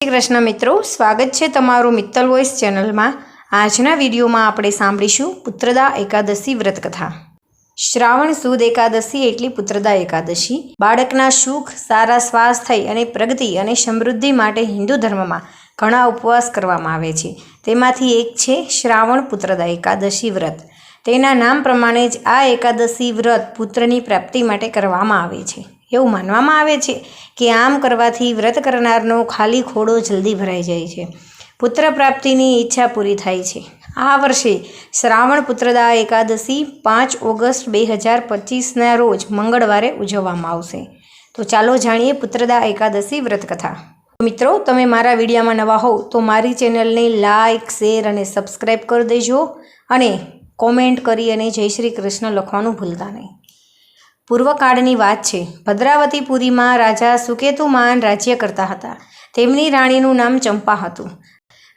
કૃષ્ણ મિત્રો, સ્વાગત છે તમારું મિત્તલ વોઇસ ચેનલમાં. આજના વિડીયોમાં આપણે સાંભળીશું પુત્રદા એકાદશી વ્રત કથા શ્રાવણ સુદ એકાદશી એટલી પુત્રદા એકાદશી. બાળકના સુખ, સારા સ્વાસ્થ્ય અને પ્રગતિ અને સમૃદ્ધિ માટે હિન્દુ ધર્મમાં ઘણા ઉપવાસ કરવામાં આવે છે. તેમાંથી એક છે શ્રાવણ પુત્રદા એકાદશી વ્રત. તેના નામ પ્રમાણે જ આ એકાદશી વ્રત પુત્રની પ્રાપ્તિ માટે કરવામાં આવે છે. એવું માનવામાં આવે છે કે આમ કરવાથી વ્રત કરનારનો ખાલી ખોડો જલ્દી ભરાઈ જાય છે. પુત્ર પ્રાપ્તિની ઈચ્છા પૂરી થાય છે. આ વર્ષે શ્રાવણ પુત્રદા એકાદશી પાંચ ઓગસ્ટ બે હજાર પચીસના રોજ મંગળવારે ઉજવવામાં આવશે. તો ચાલો જાણીએ પુત્રદા એકાદશી વ્રત કથા મિત્રો, તમે મારા વિડીયામાં નવા હોવ તો મારી ચેનલને લાઇક શેર અને સબસ્ક્રાઈબ કરી દેજો અને કોમેન્ટ કરી અને જય શ્રી કૃષ્ણ લખવાનું ભૂલતા નહીં. પૂર્વકાળની વાત છે. ભદ્રાવતીપુરીમાં રાજા સુકેતુમાન રાજ્ય કરતા હતા. તેમની રાણીનું નામ ચંપા હતું.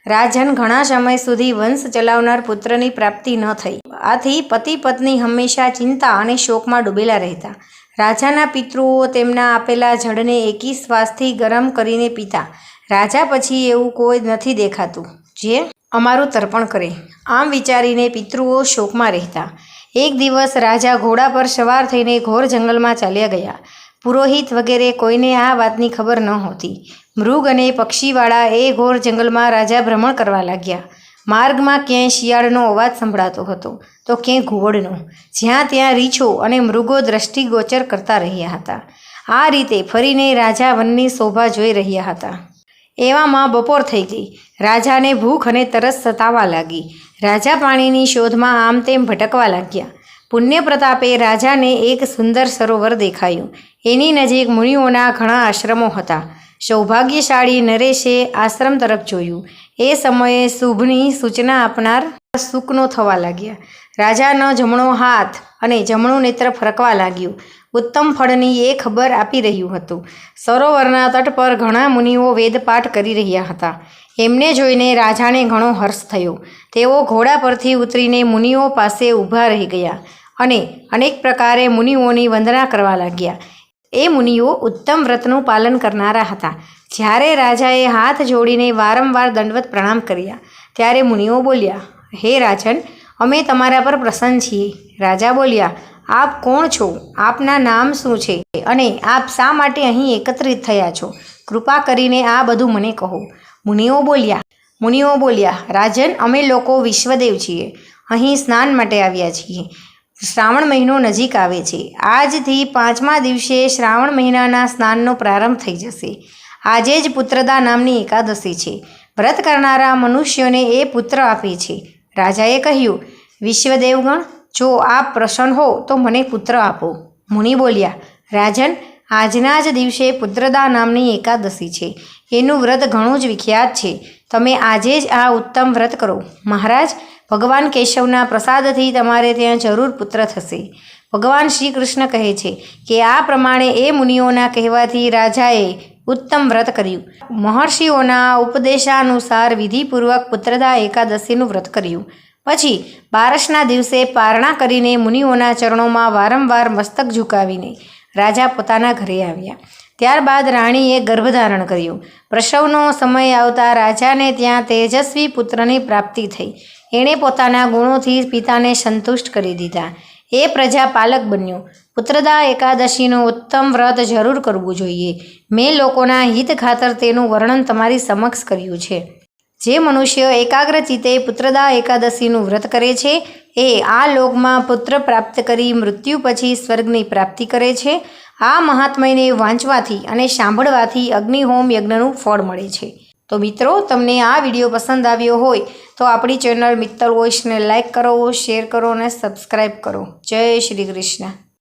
રાજન ઘણા સમય સુધી વંશ ચલાવનાર પુત્રની પ્રાપ્તિ ન થઈ. આથી પતિ પત્ની હંમેશા ચિંતા અને શોકમાં ડૂબેલા રહેતા. રાજાના પિતૃઓ તેમના આપેલા જળને એકી શ્વાસથી ગરમ કરીને પીતા. રાજા પછી એવું કોઈ નથી દેખાતું. જે અમારું તર્પણ કરે. આમ વિચારીને પિતૃઓ શોકમાં રહેતા. એક દિવસ રાજા ઘોડા પર સવાર થઈને ઘોર જંગલમાં ચાલ્યા ગયા. પુરોહિત વગેરે કોઈને આ વાતની ખબર નહોતી મૃગ અને પક્ષીવાળા એ ઘોર જંગલમાં રાજા ભ્રમણ કરવા લાગ્યા. માર્ગમાં ક્યાંય શિયાળનો અવાજ સંભળાતો હતો. તો ક્યાંય ઘુવડનો. જ્યાં ત્યાં રીછો અને મૃગો દ્રષ્ટિગોચર કરતા રહ્યા હતા. આ રીતે ફરીને રાજા વનની શોભા જોઈ રહ્યા હતા. એવામાં બપોર થઈ ગઈ. રાજાને ભૂખ અને તરસ સતાવા લાગી. રાજા પાણીની શોધમાં આમ તેમ ભટકવા લાગ્યા. પુણ્ય પ્રતાપે રાજાને એક સુંદર સરોવર દેખાયું. એની નજીક મુનિઓના ઘણા આશ્રમો હતા. સૌભાગ્યશાળી નરેશે આશ્રમ તરફ જોયું. એ સમયે શુભની સૂચના આપનાર સુકનો થવા લાગ્યા. રાજાનો જમણો હાથ અને જમણું નેત્ર ફરકવા લાગ્યું. ઉત્તમ ફળની એ ખબર આપી રહ્યું હતું. સરોવરના તટ પર ઘણા મુનિઓ વેદપાઠ કરી રહ્યા હતા. એમને જોઈને રાજાને ઘણો હર્ષ થયો. તેઓ ઘોડા પરથી ઉતરીને મુનિઓ પાસે ઊભા રહી ગયા અને અનેક પ્રકારે મુનિઓની વંદના કરવા લાગ્યા. એ મુનિઓ ઉત્તમ વ્રતનું પાલન કરનારા હતા. જ્યારે રાજાએ હાથ જોડીને વારંવાર દંડવત પ્રણામ કર્યા, ત્યારે મુનિઓ બોલ્યા, હે રાજન, અમે તમારા પર પ્રસન્ન છીએ. રાજા બોલ્યા, આપ કોણ છો? આપના નામ શું છે? અને આપ શા માટે અહીં એકત્રિત થયા છો? કૃપા કરીને આ બધું મને કહો. મુનિઓ બોલ્યા મુનિઓ બોલ્યા, રાજન, અમે લોકો વિશ્વદેવ છીએ. અહીં સ્નાન માટે આવ્યા છીએ. શ્રાવણ મહિનો નજીક આવે છે. આજથી પાંચમા દિવસે શ્રાવણ મહિનાના સ્નાનનો પ્રારંભ થઈ જશે. આજે જ પુત્રદા નામની એકાદશી છે. વ્રત કરનારા મનુષ્યોને એ પુત્ર આપે છે. રાજાએ કહ્યું, વિશ્વદેવગણ, જો આપ પ્રસન્ન હો તો મને પુત્ર આપો. મુનિ બોલ્યા, રાજન આજના જ દિવસે પુત્રદા નામની એકાદશી છે. એનું વ્રત ઘણું જ વિખ્યાત છે. તમે આજે જ આ ઉત્તમ વ્રત કરો. મહારાજ, ભગવાન કેશવના પ્રસાદથી તમારે ત્યાં જરૂર પુત્ર થશે. ભગવાન શ્રી કૃષ્ણ કહે છે કે આ પ્રમાણે એ મુનિઓના કહેવાથી રાજાએ ઉત્તમ વ્રત કર્યું. મહર્ષિઓના ઉપદેશાનુસાર વિધિપૂર્વક પુત્રદા એકાદશીનું વ્રત કર્યું. પછી બારસના દિવસે પારણા કરીને મુનિઓના ચરણોમાં વારંવાર મસ્તક ઝુકાવીને રાજા પોતાના ઘરે આવ્યા. ત્યારબાદ રાણીએ ગર્ભધારણ કર્યું. પ્રસવનો સમય આવતા રાજાને ત્યાં તેજસ્વી પુત્રની પ્રાપ્તિ થઈ. એણે પોતાના ગુણોથી પિતાને સંતુષ્ટ કરી દીધા. એ પ્રજા પાલક બન્યો. પુત્રદા એકાદશીનું ઉત્તમ વ્રત જરૂર કરવું જોઈએ. મેં લોકોના હિત ખાતર તેનું વર્ણન તમારી સમક્ષ કર્યું છે. જે મનુષ્ય એકાગ્ર ચિત્તે પુત્રદા એકાદશીનું વ્રત કરે છે, એ આ લોકમાં પુત્ર પ્રાપ્ત કરી મૃત્યુ પછી સ્વર્ગની પ્રાપ્તિ કરે છે. આ મહાત્મયને વાંચવાથી અને સાંભળવાથી અગ્નિહોમ યજ્ઞનું ફળ મળે છે. તો મિત્રો, તમને આ વીડિયો પસંદ આવ્યો હોય, તો આપણી ચેનલ મિત્તલ વોઇસને લાઇક કરો, શેર કરો અને સબસ્ક્રાઈબ કરો. જય શ્રી કૃષ્ણ.